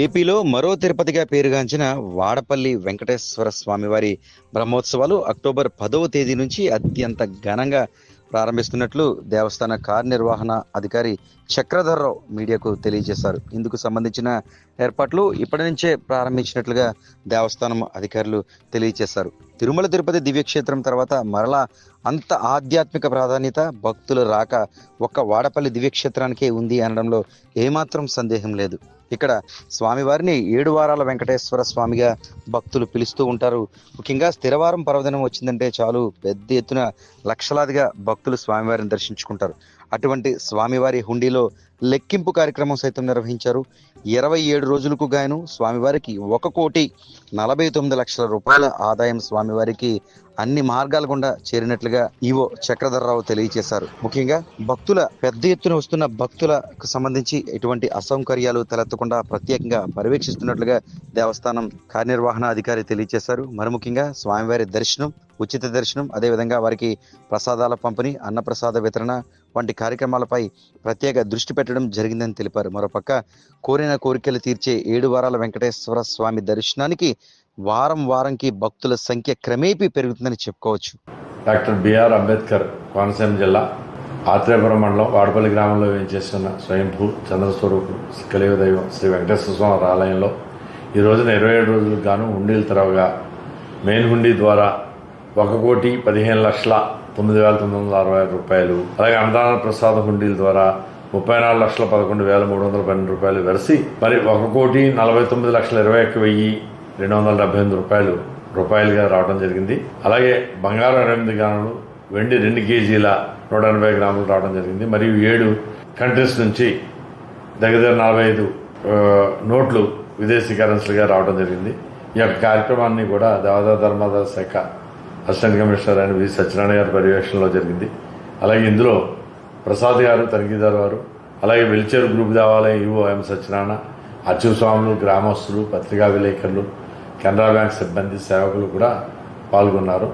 ఏపీలో మరో తిరుపతిగా పేరుగాంచిన వాడపల్లి వెంకటేశ్వర స్వామివారి బ్రహ్మోత్సవాలు అక్టోబర్ పదవ తేదీ నుంచి అత్యంత ఘనంగా ప్రారంభిస్తున్నట్లు దేవస్థాన కార్యనిర్వహణ అధికారి చక్రధర్రావు మీడియాకు తెలియజేశారు. ఇందుకు సంబంధించిన ఏర్పాట్లు ఇప్పటి నుంచే ప్రారంభించినట్లుగా దేవస్థానం అధికారులు తెలియజేశారు. తిరుమల తిరుపతి దివ్యక్షేత్రం తర్వాత మరలా అంత ఆధ్యాత్మిక ప్రాధాన్యత భక్తుల రాక ఒక్క వాడపల్లి దివ్యక్షేత్రానికే ఉంది అనడంలో ఏమాత్రం సందేహం లేదు. ఇక్కడ స్వామివారిని ఏడు వారాల వెంకటేశ్వర స్వామిగా భక్తులు పిలుస్తూ ఉంటారు. ముఖ్యంగా స్థిరవారం పర్వదినం వచ్చిందంటే చాలు పెద్ద ఎత్తున లక్షలాదిగా భక్తులు స్వామివారిని దర్శించుకుంటారు. అటువంటి స్వామివారి హుండీలో లెక్కింపు కార్యక్రమం సైతం నిర్వహించారు. ఇరవై ఏడు రోజులకు గాను స్వామివారికి ఒక కోటి నలభై తొమ్మిది లక్షల రూపాయల ఆదాయం స్వామివారికి అన్ని మార్గాల గుండా చేరినట్లుగా ఈవో చక్రధర్రావు తెలియజేశారు. ముఖ్యంగా భక్తుల పెద్ద ఎత్తున వస్తున్న భక్తులకు సంబంధించి ఎటువంటి అసౌకర్యాలు తలెత్తకుండా ప్రత్యేకంగా పర్యవేక్షిస్తున్నట్లుగా దేవస్థానం కార్యనిర్వహణ అధికారి తెలియజేశారు. మరి ముఖ్యంగా స్వామివారి దర్శనం ఉచిత దర్శనం అదేవిధంగా వారికి ప్రసాదాల పంపిణీ అన్నప్రసాద వితరణ వంటి కార్యక్రమాలపై ప్రత్యేక దృష్టి పెట్టడం జరిగిందని తెలిపారు. మరోపక్క కోరిన కోరికలు తీర్చే ఏడు వారాల వెంకటేశ్వర స్వామి దర్శనానికి వారం వారంకి భక్తుల సంఖ్య క్రమేపీ పెరుగుతుందని చెప్పుకోవచ్చు. డాక్టర్ బిఆర్ అంబేద్కర్ కోనసీమ జిల్లా ఆత్రేయపురం మండలం వాడపల్లి గ్రామంలో వేయించేస్తున్న స్వయంభూ చంద్రస్వరూపు కలియుగ దైవం శ్రీ వెంకటేశ్వర స్వామి ఆలయంలో ఈ రోజున ఇరవై ఏడు రోజులకు గాను హుండీలు తెరవగా. మెయిన్ హుండీ ద్వారా ఒక కోటి పదిహేను లక్షల తొమ్మిది వేల తొమ్మిది వందల అరవై ఆరు రూపాయలు. అలాగే అన్నదాన ప్రసాద హుండీల ద్వారా ముప్పై నాలుగు లక్షల పదకొండు వేల మూడు వందల పన్నెండు రూపాయలు వెరసి మరి ఒక కోటి నలభై తొమ్మిది లక్షల ఇరవై ఒక్క వెయ్యి రెండు వందల డెబ్బై ఎనిమిది రూపాయలు రూపాయలుగా రావడం జరిగింది. అలాగే బంగారం ఎనిమిది గ్రాములు వెండి రెండు కేజీల నూట ఎనభై గ్రాములు రావడం జరిగింది. మరియు ఏడు కంట్రీస్ నుంచి దగ్గర నలభై ఐదు నోట్లు విదేశీ కరెన్సీలుగా రావడం జరిగింది. ఈ యొక్క కార్యక్రమాన్ని కూడా దేవాదాయ ధర్మాదాయ శాఖ అసిస్టెంట్ కమిషనర్ అయిన వి సత్యనారాయణ గారి పర్యవేక్షణలో జరిగింది. అలాగే ఇందులో ప్రసాద్ గారు తనిఖీదారు వారు అలాగే వెల్చేరు గ్రూప్ దేవాలయం ఈవో ఎం సత్యనారాయణ అచ్యు స్వాములు గ్రామస్తులు పత్రికా విలేకరులు కెనరా బ్యాంక్ సిబ్బంది సేవకులు కూడా పాల్గొన్నారు.